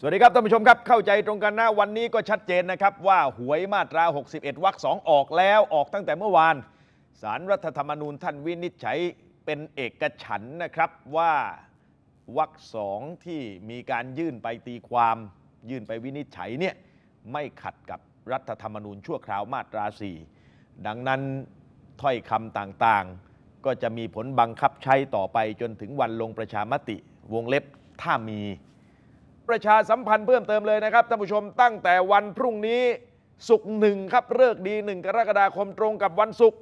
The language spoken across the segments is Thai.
สวัสดีครับท่านผู้ชมครับเข้าใจตรงกันนะวันนี้ก็ชัดเจนนะครับว่าหวยมาตรา 61 วรรคสองออกแล้วออกตั้งแต่เมื่อวานสารรัฐธรรมนูญท่านวินิจฉัยเป็นเอกฉันนะครับว่าวรรคสองที่มีการยื่นไปตีความ ยื่นไปวินิจฉัยเนี่ยไม่ขัดกับรัฐธรรมนูญชั่วคราวมาตรา 4 ดังนั้นถ้อยคำต่างๆ ก็จะมีผลบังคับใช้ต่อไปจนถึงวันลงประชามติวงเล็บถ้ามี ประชาสัมพันธ์เพิ่มเติมเลยนะครับท่านผู้ชมตั้งแต่วันพรุ่งนี้ศุกร์หนึ่งครับเลิกดีหนึ่งกรกฎาคมตรงกับวันศุกร์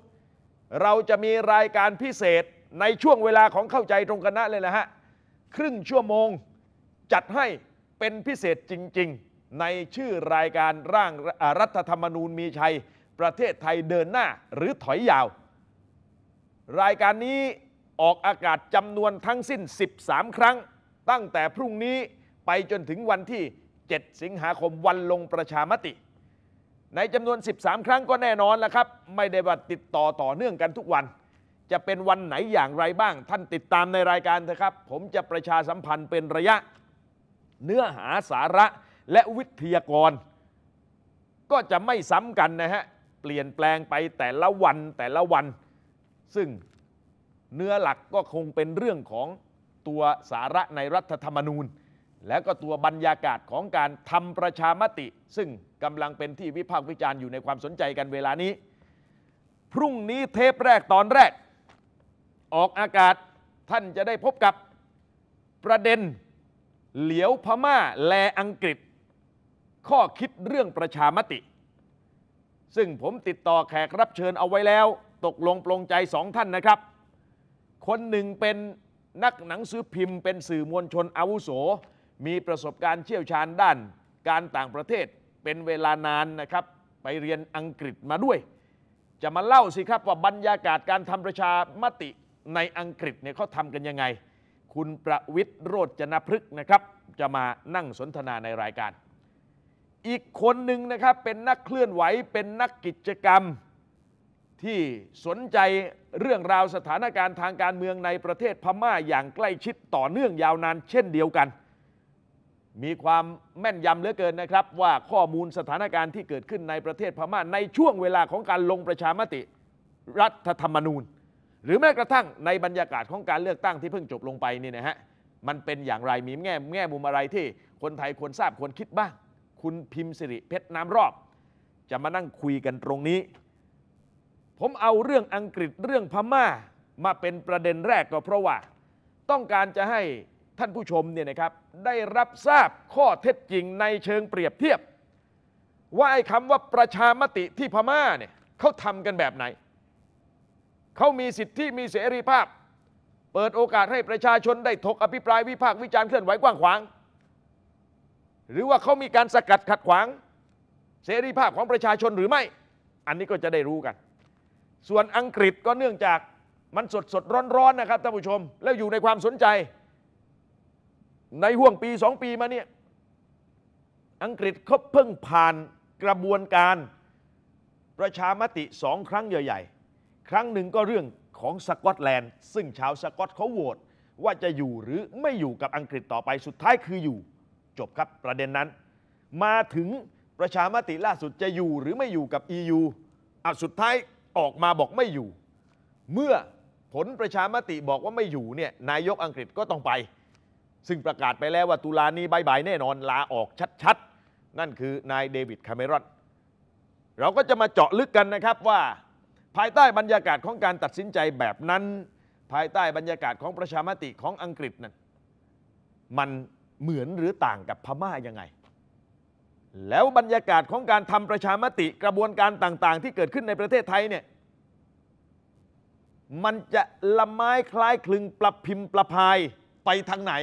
เราจะมีรายการพิเศษในช่วงเวลาของเข้าใจตรงกันนะเลยนะฮะครึ่งชั่วโมงจัดให้เป็นพิเศษจริง ๆ ในชื่อรายการร่างรัฐธรรมนูญมีชัย ประเทศไทยเดินหน้าหรือถอยยาว รายการนี้ออกอากาศจำนวนทั้งสิ้น 13 ครั้ง ตั้งแต่พรุ่งนี้ ไปจนถึงวันที่ 7 สิงหาคมวันลงประชามติ ในจำนวน 13 ครั้งก็แน่นอนแล้วครับ ไม่ได้ว่าติดต่อต่อเนื่องกันทุกวัน จะเป็นวันไหนอย่างไรบ้าง ท่านติดตามในรายการเถอะครับ ผมจะประชาสัมพันธ์เป็นระยะ เนื้อหาสาระและวิทยากร ก็จะไม่ซ้ำกันนะฮะเปลี่ยนแปลงไปแต่ละวันแต่ละวัน ซึ่งเนื้อหลักก็คงเป็นเรื่องของตัวสาระในรัฐธรรมนูญ แล้วก็ตัวบรรยากาศของการทำประชามติ ซึ่งกำลังเป็นที่วิพากษ์วิจารณ์อยู่ในความสนใจกันเวลานี้ พรุ่งนี้เทปแรกตอนแรก ออกอากาศท่านจะได้พบกับประเด็นเหลียวพม่าแลอังกฤษ ข้อคิดเรื่องประชามติ ซึ่งผมติดต่อแขกรับเชิญเอาไว้แล้ว ตกลงปลงใจสองท่านนะครับ คนหนึ่งเป็นนักหนังสือพิมพ์เป็นสื่อมวลชนอาวุโส มีประสบการณ์เชี่ยวชาญด้านการต่างประเทศเป็นเวลานานนะครับ ไปเรียนอังกฤษมาด้วย จะมาเล่าสิครับว่าบรรยากาศการทำประชามติในอังกฤษเนี่ยเขาทำกันยังไง คุณประวิทย์โรจนพฤกษ์นะครับ จะมานั่งสนทนาในรายการ อีกคนหนึ่งนะครับเป็นนักเคลื่อนไหวเป็นนักกิจกรรมที่สนใจเรื่องราวสถานการณ์ทางการเมืองในประเทศพม่าอย่างใกล้ชิดต่อเนื่องยาวนานเช่นเดียวกัน มีความแม่นยำเหลือเกินนะครับ ว่าข้อมูลสถานการณ์ที่เกิดขึ้นในประเทศพม่าในช่วงเวลาของการลงประชามติรัฐธรรมนูญ หรือแม้กระทั่งในบรรยากาศของการเลือกตั้งที่เพิ่งจบลงไปนี่นะฮะมันเป็นอย่างไรมีแง่แง่มุมอะไรที่คนไทยควรทราบควรคิดบ้าง คุณพิมพ์สิริเพชรน้ำรอบ จะมานั่งคุยกันตรงนี้ ผมเอาเรื่องอังกฤษเรื่องพม่า มาเป็นประเด็นแรกก็เพราะว่า ต้องการจะให้ ท่านผู้ชมเนี่ยนะครับได้รับทราบข้อเท็จจริงในเชิงเปรียบเทียบ ว่าไอ้คำว่าประชามติที่พม่าเนี่ยเขาทำกันแบบไหน เขามีสิทธิมีเสรีภาพ เปิดโอกาสให้ประชาชนได้ถกอภิปรายวิพากษ์วิจารณ์เคลื่อนไหวกว้างขวาง หรือว่าเขามีการสกัดขัดขวาง เสรีภาพของประชาชนหรือไม่ อันนี้ก็จะได้รู้กัน ส่วนอังกฤษก็เนื่องจากมันสดสดร้อนร้อนๆนะครับท่านผู้ชม แล้วอยู่ในความสนใจ ในห่วงปีสองปีมาเนี่ยอังกฤษเขาเพิ่งผ่านกระบวนการประชามติสองครั้งใหญ่ๆ ครั้งหนึ่งก็เรื่องของสกอตแลนด์ ซึ่งชาวสกอตเขาโหวตว่าจะอยู่หรือไม่อยู่กับอังกฤษต่อไปสุดท้ายคืออยู่ จบครับประเด็นนั้น มาถึงประชามติล่าสุดจะอยู่หรือไม่อยู่กับ EU อะสุดท้ายออกมาบอกไม่อยู่ เมื่อผลประชามติบอกว่าไม่อยู่เนี่ยนายกอังกฤษก็ต้องไป ซึ่งประกาศไปแล้วว่าตุลานี้บายบายแน่นอนลาออกชัดๆ นั่นคือนายเดวิดคาเมรอนเราก็จะมาเจาะลึกกันนะครับว่า ภายใต้บรรยากาศของการตัดสินใจแบบนั้น ภายใต้บรรยากาศของประชามติของอังกฤษนั้นมันเหมือนหรือต่างกับพม่ายังไง แล้วบรรยากาศของการทำประชามติกระบวนการต่างๆ ที่เกิดขึ้นในประเทศไทยเนี่ยมันจะละไม้คล้ายคลึงประพิมพ์ประพายไปทางไหน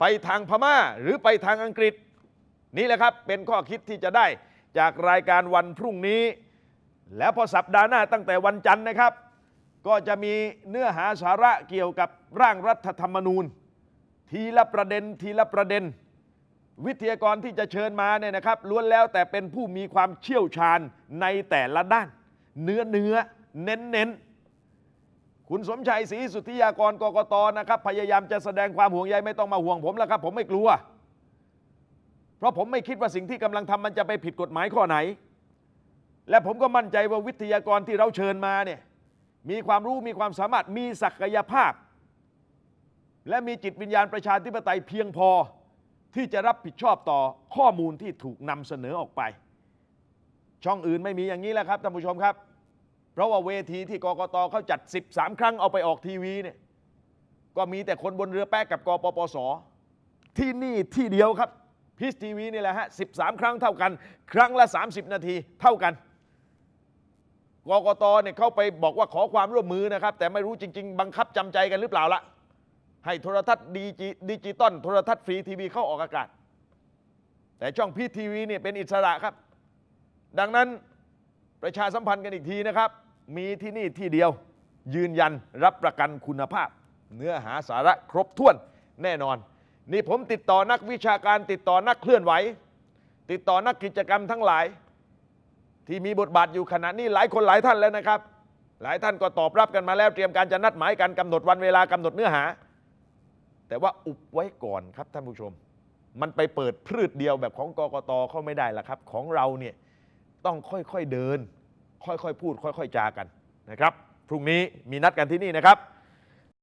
ไปทางพม่าหรือไปทางอังกฤษ นี่แหละครับเป็นข้อคิดที่จะได้จากรายการวันพรุ่งนี้ แล้วพอสัปดาห์หน้าตั้งแต่วันจันทร์นะครับ ก็จะมีเนื้อหาสาระเกี่ยวกับร่างรัฐธรรมนูญ ทีละประเด็นทีละประเด็น วิทยากรที่จะเชิญมาเนี่ยนะครับล้วนแล้วแต่เป็นผู้มีความเชี่ยวชาญในแต่ละด้าน เนื้อเนื้อเน้นเน้น คุณสมชัยศรีสุทธิยากรกกตนะครับ พยายามจะแสดงความห่วงใยไม่ต้องมาห่วงผมแล้วครับ ผมไม่กลัว เพราะผมไม่คิดว่าสิ่งที่กำลังทำมันจะไปผิดกฎหมายข้อไหน และผมก็มั่นใจว่าวิทยากรที่เราเชิญมาเนี่ยมีความรู้มีความสามารถมีศักยภาพ และมีจิตวิญญาณประชาธิปไตยเพียงพอที่จะรับผิดชอบต่อข้อมูลที่ถูกนำเสนอออกไป ช่องอื่นไม่มีอย่างนี้แหละครับท่านผู้ชมครับ เพราะว่าเวทีที่กกตเขาจัด 13 ครั้งเอาไปออกทีวีเนี่ยก็มีแต่คนบนเรือแป๊กกับกปปส ที่นี่ที่เดียวครับพีชทีวีนี่แหละฮะ 13 ครั้งเท่ากัน ครั้งละ 30 นาทีเท่ากันกกตเนี่ยเข้าไปบอกว่าขอความร่วมมือนะครับ แต่ไม่รู้จริง ๆ บังคับจำใจกันหรือเปล่าละให้โทรทัศน์ดิจิดิจิตอลโทรทัศน์ฟรีทีวีเข้าออกอากาศ แต่ช่องพีทีวีเนี่ยเป็นอิสระครับ ดังนั้นประชาสัมพันธ์กันอีกทีนะครับ มีที่นี่ที่เดียว ยืนยันรับประกันคุณภาพ เนื้อหาสาระครบถ้วนแน่นอน นี่ผมติดต่อนักวิชาการติดต่อนักเคลื่อนไหว ติดต่อนักกิจกรรมทั้งหลาย ที่มีบทบาทอยู่ขณะนี้หลายคนหลายท่านแล้วนะครับ หลายท่านก็ตอบรับกันมาแล้วเตรียมการจะนัดหมายกันกำหนดวันเวลากำหนดเนื้อหา แต่ว่าอุบไว้ก่อนครับท่านผู้ชม มันไปเปิดพืชเดียวแบบของกกตเขาไม่ได้ละครับ ของเราเนี่ยต้องค่อยๆเดิน ค่อยๆพูด ค่อย ๆ จากันนะครับ พรุ่งนี้มีนัดกันที่นี่นะครับ